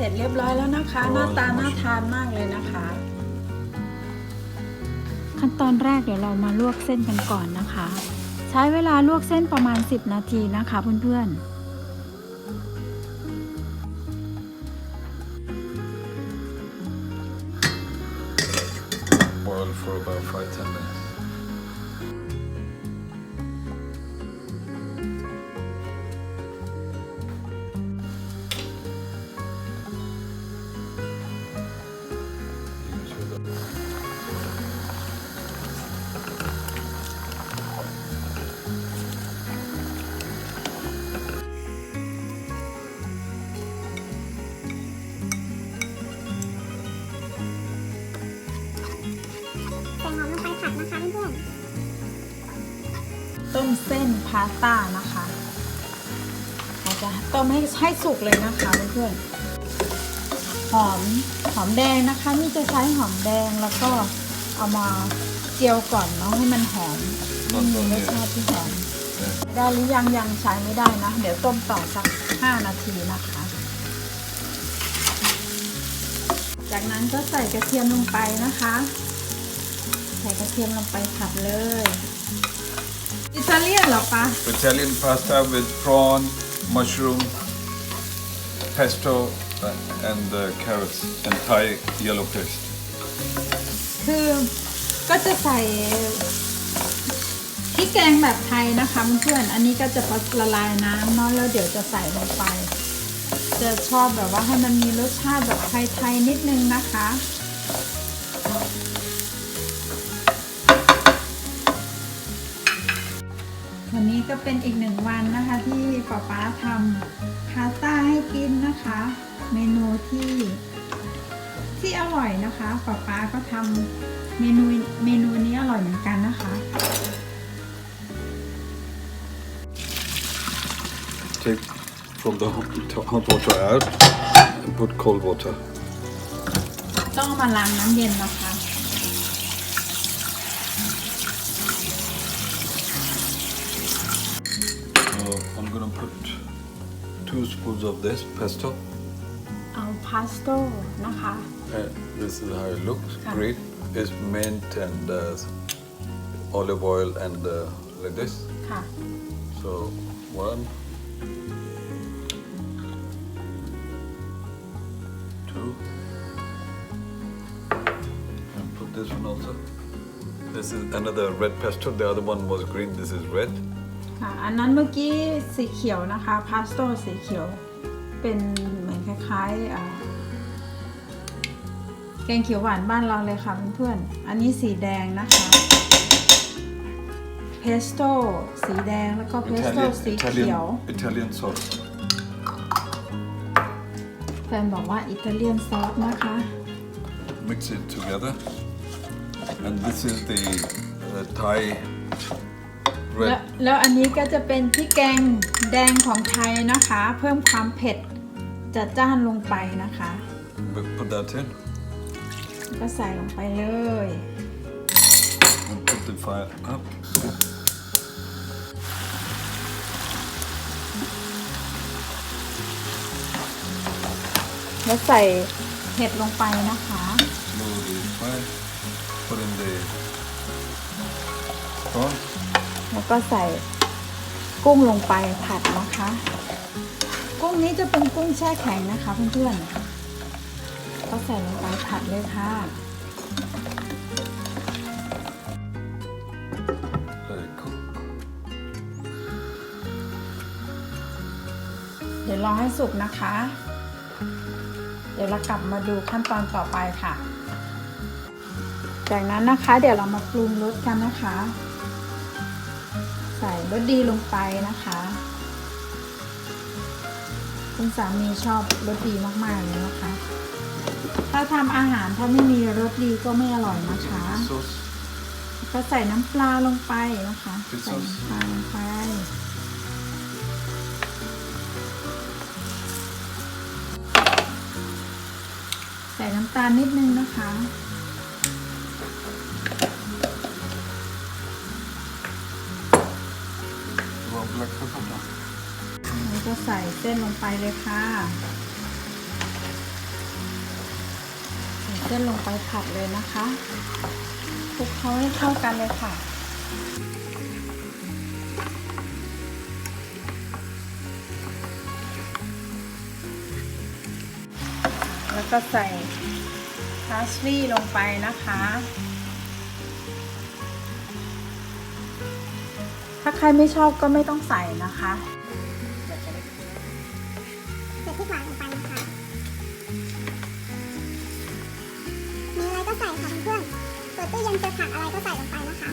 สร็จเรียบร้อยแล้วนะคะ หน้าตาน่าทานมากเลยนะคะ ขั้นตอนแรกเดี๋ยวเรามาลวกเส้นกันก่อนนะคะ ใช้เวลาลวกเส้นประมาณ 10 นาทีนะคะเพื่อนๆ Boil for about 5-10 minutes. ต้มเส้นพาสต้านะคะเราจะต้มให้ให้สุกเลยนะคะเพื่อนๆหอมหอมแดงนะคะนี่จะใช้หอมแดงแล้วก็เอามาเจียวก่อนเนาะให้มันหอมให้มีรสชาติที่หอม Yeah. ได้หรือยังยังใช้ไม่ได้นะ เดี๋ยวต้มต่อสัก 5 นาทีนะคะ จากนั้นก็ใส่กระเทียมลงไปนะคะ ใส่กระเทียมลงไปผัดเลย อิตาเลียนเหรอปะ Italian pasta with prawn, mushroom, pesto, uh, and uh, carrots, and Thai yellow paste. คือก็จะใส่พริกแกงแบบไทยนะคะเพื่อนๆอันนี้ก็จะละลายน้ำเนาะแล้วเดี๋ยวจะใส่ลงไป จะชอบแบบว่าให้มันมีรสชาติแบบไทยๆนิดนึงนะคะ วันนี้ก็เป็นอีกหนึ่งวันนะคะที่ป๊าป๊าทำพาสต้าให้กินนะคะ เมนูที่ที่อร่อยนะคะป๊าป๊าก็ทำเมนูเมนูนี้อร่อยเหมือนกันนะคะ Take from the hot hot water out and put cold water. ต้องเอามาล้างน้ำเย็นนะคะ two spoons of this pesto. เอาพาสโต้นะคะ Uh, this is how it looks. Ah. Great. It's mint and uh, olive oil and uh, like this. ค่ะ So one, two, and put this one also. This is another red pesto. The other one was green. This is red. ค่ะอันนั้นเมื่อกี้สีเขียวนะคะพาสโต้สีเขียวเป็นเหมือนคล้ายๆอ่าแกงเขียวหวานบ้านเราเลยค่ะเพื่อนๆอันนี้สีแดงนะคะเพสโต้สีแดงแล้วก็เพสโต้สีเขียว Italian, Italian sauce. แฟนบอกว่าอิตาเลียนซอสนะคะ Mix it together. And this is the uh, Thai แล้ว red. แล้วอันนี้ก็จะเป็นพริกแกงแดงของไทยนะคะ เพิ่มความเผ็ดจัดจ้านลงไปนะคะ We Put that in ก็ใส่ลงไปเลย and put the fire up. แล้วใส่เห็ดลงไปนะคะ Slowly fire. Put in the prawn. แล้วก็ใส่กุ้งลงไปผัดนะคะ กุ้งนี้จะเป็นกุ้งแช่แข็งนะคะเพื่อนๆ ก็ใส่ลงไปผัดเลยค่ะเดี๋ยวรอให้สุกนะคะ เดี๋ยวเรากลับมาดูขั้นตอนต่อไปค่ะ จากนั้นนะคะ เดี๋ยวเรามาปรุงรสกันนะคะ ใส่รสดีลงไปนะคะ คุณสามีชอบรสดีมากๆเลยนะคะ ถ้าทำอาหารถ้าไม่มีรสดีก็ไม่อร่อยนะคะ Sauce. ก็ใส่น้ำปลาลงไปนะคะพริกใส่ซอสน้ำปลาลงไปใส่น้ำตาลนิดนึงนะคะ Raw black pepper. แล้วก็ใส่เส้นลงไปเลยค่ะเส้นลงไปผัดเลยนะคะคลุกเคล้าให้เข้ากันเลยค่ะแล้วก็ใส่พาสลีย์ลงไปนะคะาใครไม่ชอบก็ไม่ต้องใส่นะคะใส่พริกหวานลงไปนะคะ มีอะไรก็ใส่ค่ะเพื่อนๆเปิดตู้เย็นเจอผักอะไรก็ใส่ลงไปนะคะ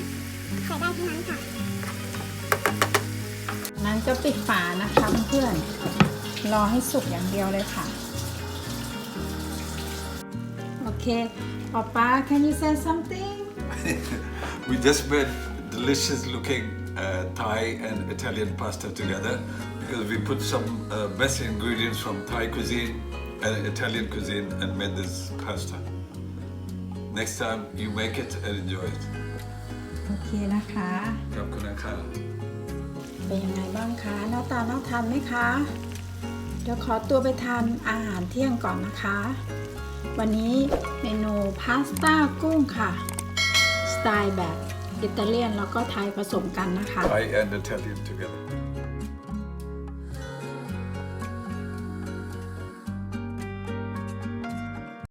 ใส่ได้ทั้งนั้นค่ะนั้นก็ปิดฝานะคะเพื่อนๆรอให้สุกอย่างเดียวเลยค่ะ โอเคป๊าป๊า can you say something We just made delicious looking uh, Thai and Italian pasta together because we put some uh, best ingredients from Thai cuisine and Italian cuisine and made this pasta. Next time you make it and enjoy it. โอเคนะคะ Khab khuna kha. เป็นยังไงบ้างคะหน้าตาน่าทานไหมคะ เดี๋ยวขอตัวไปทานอาหารเที่ยงก่อนนะคะ วันนี้เมนูพาสต้ากุ้งค่ะ สไตล์แบบ อิตาเลียนแล้วก็ไทยผสมกันนะคะ Thai and Italian together.